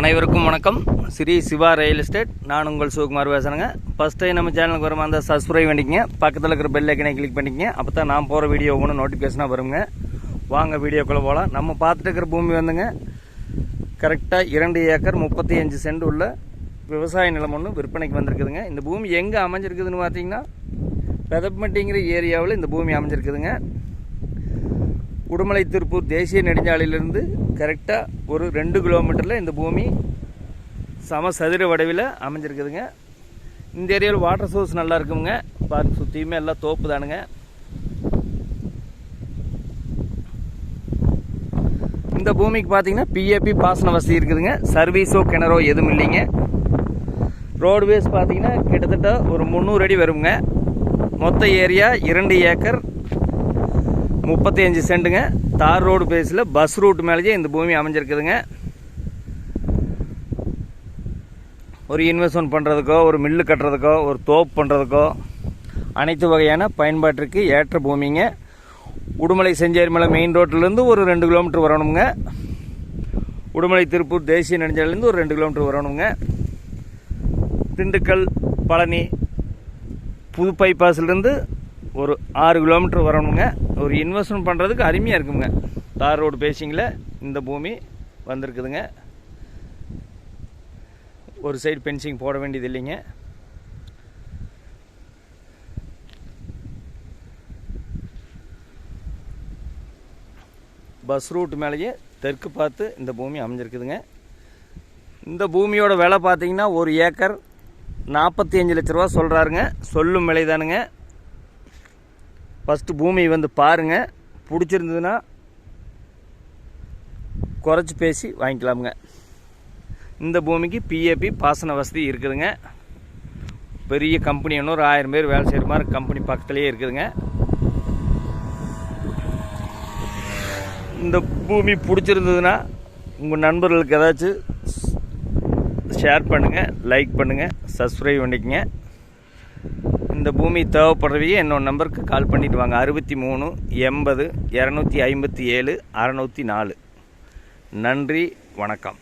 அனைவருக்கும் வணக்கம். Sri Siva real estate நான் உங்கள் சிவகுமார் பேசுகிறேங்க ஃபஸ்ட் டைம் நம்ம சேனலுக்கு வரமா அந்த சப்ஸ்கிரைப் பண்ணிக்கங்க. பக்கத்தில் இருக்கிற பெல் ஐக்கனை கிளிக் பண்ணிக்கங்க. அப்போ தான் நான் போகிற வீடியோ ஒன்று நோட்டிஃபிகேஷனாக வருங்க. வாங்க வீடியோக்குள்ளே போகலாம் நம்ம பார்த்துட்டு இருக்கிற பூமி வந்துங்க. கரெக்டாக இரண்டு ஏக்கர் முப்பத்தி அஞ்சு சென்ட் உள்ள விவசாய நிலம் ஒன்று விற்பனைக்கு வந்திருக்குதுங்க. இந்த பூமி எங்கே அமைஞ்சிருக்குதுன்னு பார்த்தீங்கன்னா பெதப்பட்டிங்கிற ஏரியாவில் இந்த பூமி அமைஞ்சிருக்குதுங்க. உடுமலை திருப்பூர் தேசிய நெடுஞ்சாலையிலிருந்து கரெக்டாக ஒரு ரெண்டு கிலோமீட்டரில் இந்த பூமி சம சதுர வடிவில் அமைஞ்சிருக்குதுங்க. இந்த ஏரியாவில் வாட்டர் சோர்ஸ் நல்லா இருக்குங்க. பார்க்க சுற்றியுமே எல்லாம் தோப்பு தானுங்க. இந்த பூமிக்கு பார்த்தீங்கன்னா பிஏபி பாசன வசதி இருக்குதுங்க. சர்வீஸோ கிணறோ எதுவும் இல்லைங்க. ரோடுவேஸ் பார்த்தீங்கன்னா கிட்டத்தட்ட ஒரு முந்நூறு அடி வருங்க. மொத்த ஏரியா இரண்டு ஏக்கர். முப்பத்தி அஞ்சு சென்ட்டுங்க தார் ரோடு பேஸில் பஸ் ரூட் மேலேயே இந்த பூமி அமைஞ்சிருக்குதுங்க. ஒரு இன்வெஸ்ட்மெண்ட் பண்ணுறதுக்கோ ஒரு மில்லு கட்டுறதுக்கோ ஒரு தோப்பு பண்ணுறதுக்கோ அனைத்து வகையான பயன்பாட்டிற்கு ஏற்ற பூமிங்க. உடுமலை செஞ்சேரிமலை மெயின் ரோட்டிலேருந்து ஒரு ரெண்டு கிலோமீட்டர் வரணுங்க. உடுமலை திருப்பூர் தேசிய நெடுஞ்சாலையிலேருந்து ஒரு ரெண்டு கிலோமீட்டர் வரணுங்க. திண்டுக்கல் பழனி புது பைபாஸ்லேருந்து ஒரு ஆறு கிலோமீட்டர் வரணுங்க. ஒரு இன்வெஸ்ட்மெண்ட் பண்ணுறதுக்கு அருமையாக இருக்குங்க. தார் ரோடு பேசிங்கில் இந்த பூமி வந்திருக்குதுங்க. ஒரு சைடு பென்சிங் போட வேண்டியது இல்லைங்க. பஸ் ரூட் மேலேயே தெற்கு பார்த்து இந்த பூமி அமைஞ்சிருக்குதுங்க. இந்த பூமியோட விலை பார்த்தீங்கன்னா ஒரு ஏக்கர் நாற்பத்தி அஞ்சு லட்ச ரூபா சொல்கிறாருங்க சொல்லும் விலை தானுங்க ஃபஸ்ட்டு பூமி வந்து பாருங்கள் பிடிச்சிருந்ததுன்னா குறைச்சி பேசி வாங்கிக்கலாமுங்க. இந்த பூமிக்கு பிஏபி பாசன வசதி இருக்குதுங்க. பெரிய கம்பெனி ஒன்று ஒரு ஆயிரம் பேர் வேலை செய்கிற மாதிரி கம்பெனி பக்கத்துலேயே இருக்குதுங்க. இந்த பூமி பிடிச்சிருந்ததுன்னா உங்கள் நண்பர்களுக்கு ஏதாச்சும் ஷேர் பண்ணுங்கள் லைக் பண்ணுங்கள் சப்ஸ்கிரைப் பண்ணிக்கங்க. இந்த பூமி தேவைப்படுறவையே என்னோட நம்பருக்கு கால் பண்ணிட்டு வாங்க. அறுபத்தி மூணு எண்பது இரநூத்தி ஐம்பத்தி ஏழு அறநூற்றி நாலு. நன்றி வணக்கம்.